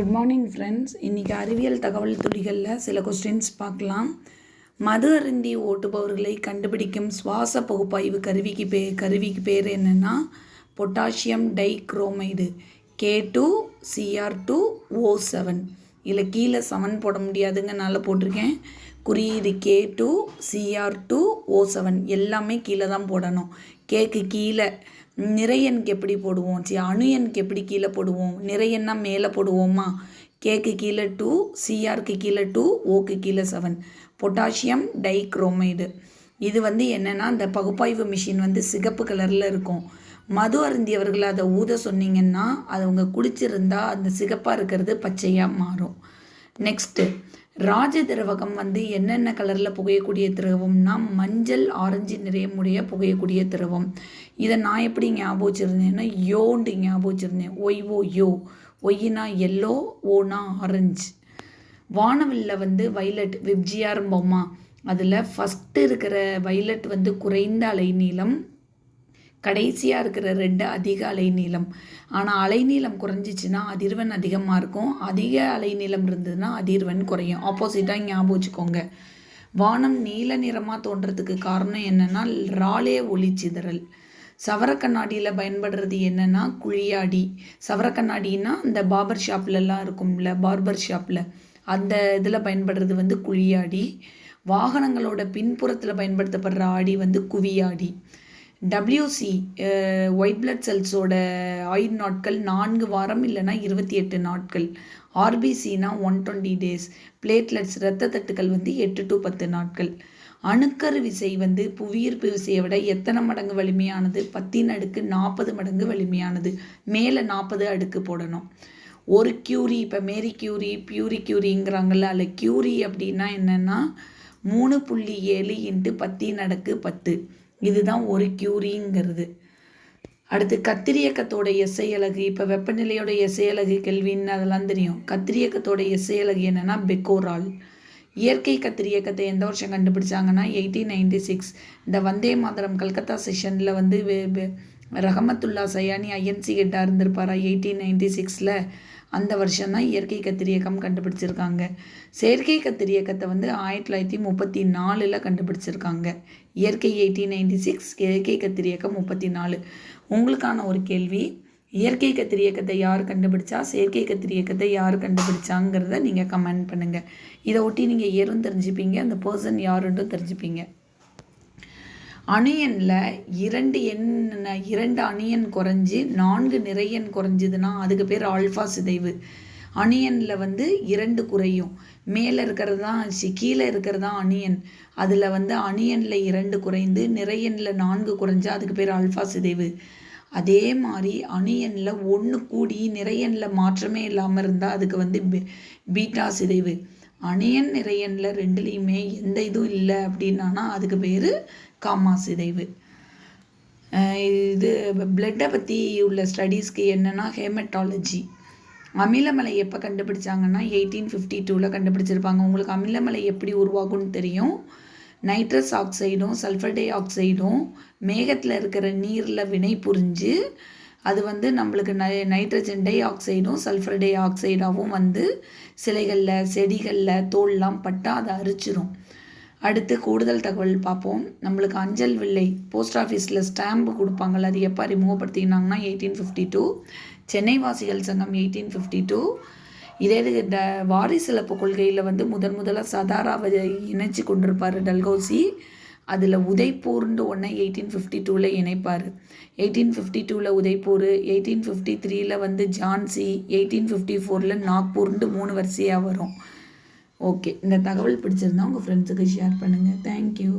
Good morning friends இன்றைக்கி அறிவியல் தகவல் துளிகளில் சில கொஸ்டின்ஸ் பார்க்கலாம். மது அருந்தி ஓட்டுபவர்களை கண்டுபிடிக்கும் சுவாச பகுப்பாய்வு கருவிக்கு பே கருவிக்கு பேர் என்னென்னா potassium dichromate K two CR two O seven. இதில் கீழே செவன் போட முடியாதுங்கனால போட்டிருக்கேன். குறியீடு K two CR two O seven. எல்லாமே கீழே தான் போடணும். கேக்கு கீழே நிறையனுக்கு எப்படி போடுவோம்? சி அணுயனுக்கு எப்படி கீழே போடுவோம்? நிறையன்னா மேலே போடுவோமா? கேக்கு கீழே டூ சிஆருக்கு கீழே டூ ஓக்கு கீழே செவன் பொட்டாசியம் டைக்ரோமைடு இது வந்து என்னென்னா அந்த பகுப்பாய்வு மிஷின் வந்து சிகப்பு கலரில் இருக்கும். மது அருந்தியவர்கள் அதை ஊத சொன்னீங்கன்னா அது அவங்க குடிச்சிருந்தா அந்த சிகப்பாக இருக்கிறது பச்சையாக மாறும். நெக்ஸ்ட்டு ராஜ திரவகம் வந்து என்னென்ன கலரில் புகையக்கூடிய திரவம்னா மஞ்சள் ஆரஞ்சு நிறையமுடைய புகையக்கூடிய திரவம். இதை நான் எப்படி ஞாபகம் வச்சுருந்தேன்னா யோண்டு ஞாபகம் வச்சுருந்தேன். ஒய் ஓ யோ. ஒய்னா எல்லோ ஓனா ஆரஞ்சு வானவில்ல வந்து வைலட் விப்ஜியார் அதில் ஃபஸ்ட்டு இருக்கிற வைலட் வந்து குறைந்த அலைநீளம் கடைசியாக இருக்கிற ரெண்டு அதிக அலைநீளம். ஆனால் அலைநீளம் குறைஞ்சிச்சின்னா அதிர்வெண் அதிகமாக இருக்கும். அதிக அலைநீளம் இருந்ததுன்னா அதிர்வெண் குறையும். ஆப்போசிட்டாக ஞாபகம் வச்சுக்கோங்க. வானம் நீல நிறமாக தோன்றதுக்கு காரணம் என்னென்னா ராலே ஒளிச்சிதறல் சவர கண்ணாடியில் பயன்படுறது என்னென்னா குழியாடி. சவர கண்ணாடின்னா இந்த பார்பர் ஷாப்லலாம் இருக்கும்ல பார்பர் ஷாப்பில் அந்த இதில் பயன்படுறது வந்து குழியாடி. வாகனங்களோட பின்புறத்தில் பயன்படுத்தப்படுற ஆடி வந்து குவியாடி. டபிள்யூசி ஒயிட் பிளட் செல்ஸோட ஆயுள் நாட்கள் நான்கு வாரம் இல்லைனா இருபத்தி எட்டு நாட்கள். ஆர்பிசினா ஒன் டுவெண்ட்டி டேஸ் பிளேட்லெட்ஸ் இரத்த தட்டுக்கள் வந்து எட்டு டு பத்து நாட்கள். அணுக்கரு விசை வந்து புவியீர்ப்பு விசையை விட எத்தனை மடங்கு வலிமையானது? பத்தின் அடுக்கு நாற்பது மடங்கு வலிமையானது. மேலே நாற்பது அடுக்கு போடணும். ஒரு கியூரி இப்போ மேரி கியூரி பியூரி கியூரிங்கிறாங்கல்ல அதில் கியூரி அப்படின்னா என்னென்னா மூணு புள்ளி ஏழு இன்ட்டு பத்தின் அடுக்கு பத்து. இதுதான் ஒரு கியூரிங்கிறது. அடுத்து கத்திரியக்கத்தோட இசையலகு இப்போ வெப்பநிலையோட எஸ்ஐ அலகு கெல்வின்னு அதெல்லாம் தெரியும். கத்திரியக்கத்தோட எஸ்ஐ என்னென்னா பெக்கோரால். இயற்கை கத்திரியக்கத்தை எந்த வருஷம் கண்டுபிடிச்சாங்கன்னா எயிட்டீன் நைன்டி சிக்ஸ். இந்த வந்தே மாதரம் கல்கத்தா செஷனில் வந்து ரஹமத்துல்லா சயானி ஐஎன்சி ஹெட்டாக இருந்திருப்பாரா எயிட்டீன் நைன்டி சிக்ஸில்? அந்த வருஷம் தான் இயற்கை கத்திரியக்கம் கண்டுபிடிச்சிருக்காங்க. செயற்கை கத்திரியக்கத்தை வந்து ஆயிரத்தி தொள்ளாயிரத்தி முப்பத்தி நாலில் கண்டுபிடிச்சிருக்காங்க. இயற்கை எயிட்டீன் நைன்டி சிக்ஸ் இயற்கை கத்திரியக்கம் முப்பத்தி நாலு. உங்களுக்கான ஒரு கேள்வி இயற்கை கத்திரியக்கத்தை யார் கண்டுபிடிச்சா செயற்கை கத்திரியக்கத்தை யார் கண்டுபிடிச்சாங்கிறத நீங்கள் கமெண்ட் பண்ணுங்கள் இதை ஒட்டி நீங்கள் ஏறும் தெரிஞ்சுப்பீங்க அந்த பர்சன் யாருன்றும் தெரிஞ்சுப்பீங்க. அணியனில் இரண்டு எண் இரண்டு அணியன் குறைஞ்சி நான்கு நிறையன் குறைஞ்சிதுன்னா அதுக்கு பேர் ஆல்ஃபா சிதைவு. அணியனில் வந்து இரண்டு குறையும். மேலே இருக்கிறது தான் கீழே இருக்கிறது தான் அணியன். அதில் வந்து அணியனில் இரண்டு குறைந்து நிறையனில் நான்கு குறைஞ்சா அதுக்கு பேர் ஆல்ஃபா சிதைவு. அதே மாதிரி அணியனில் ஒன்று கூடி நிறையனில் மாற்றமே இல்லாமல் இருந்தால் அதுக்கு வந்து பீட்டா சிதைவு. அணியன் நிறையனில் ரெண்டுலேயுமே எந்த இதுவும் இல்லை அப்படின்னா அதுக்கு பேர் காமா சிதைவு இது பிளட்டை பற்றி உள்ள ஸ்டடீஸ்க்கு என்னென்னா ஹேமட்டாலஜி அமிலமலை எப்போ கண்டுபிடிச்சாங்கன்னா எயிட்டீன் ஃபிஃப்டி டூவில் கண்டுபிடிச்சிருப்பாங்க. உங்களுக்கு அமிலமலை எப்படி உருவாகும்னு தெரியும். நைட்ரஸ் ஆக்சைடும் சல்ஃபர் டை ஆக்சைடும் மேகத்தில் இருக்கிற நீரில் வினை புரிஞ்சு அது வந்து நம்மளுக்கு நை நைட்ரஜன் டை ஆக்சைடும் சல்ஃபர் டை ஆக்சைடாகவும் வந்து சிலைகளில் செடிகளில் தோல்லாம் பட்டால் அதை அரிச்சிரும். அடுத்து கூடுதல் தகவல் பார்ப்போம். நம்மளுக்கு அஞ்சல் வில்லை. போஸ்ட் ஆஃபீஸில் ஸ்டாம்பு கொடுப்பாங்கள்ல அது எப்போ அறிமுகப்படுத்தினாங்கன்னா எயிட்டீன் ஃபிஃப்டி டூ சென்னை வாசிகள் சங்கம் எயிட்டீன் ஃபிஃப்டி டூ இதே இது ட வாரிசிலப்பு கொள்கையில் வந்து முதன் முதலாக சதாராவை இணைச்சி கொண்டிருப்பார் டல்கௌசி. அதில் உதய்பூர்னு ஒன்று எயிட்டீன் ஃபிஃப்டி டூவில் இணைப்பார். எயிட்டீன் ஃபிஃப்டி டூவில் உதய்பூர் எயிட்டீன் ஃபிஃப்டி த்ரீயில் வந்து ஜான்சி எயிட்டீன் ஃபிஃப்டி ஃபோரில் நாக்பூர்ன்ட்டு மூணு வரிசையாக வரும். ஓகே இந்த தகவல் பிடிச்சிருந்தா உங்கள் ஃப்ரெண்ட்ஸுக்கு ஷேர் பண்ணுங்கள் தேங்க்யூ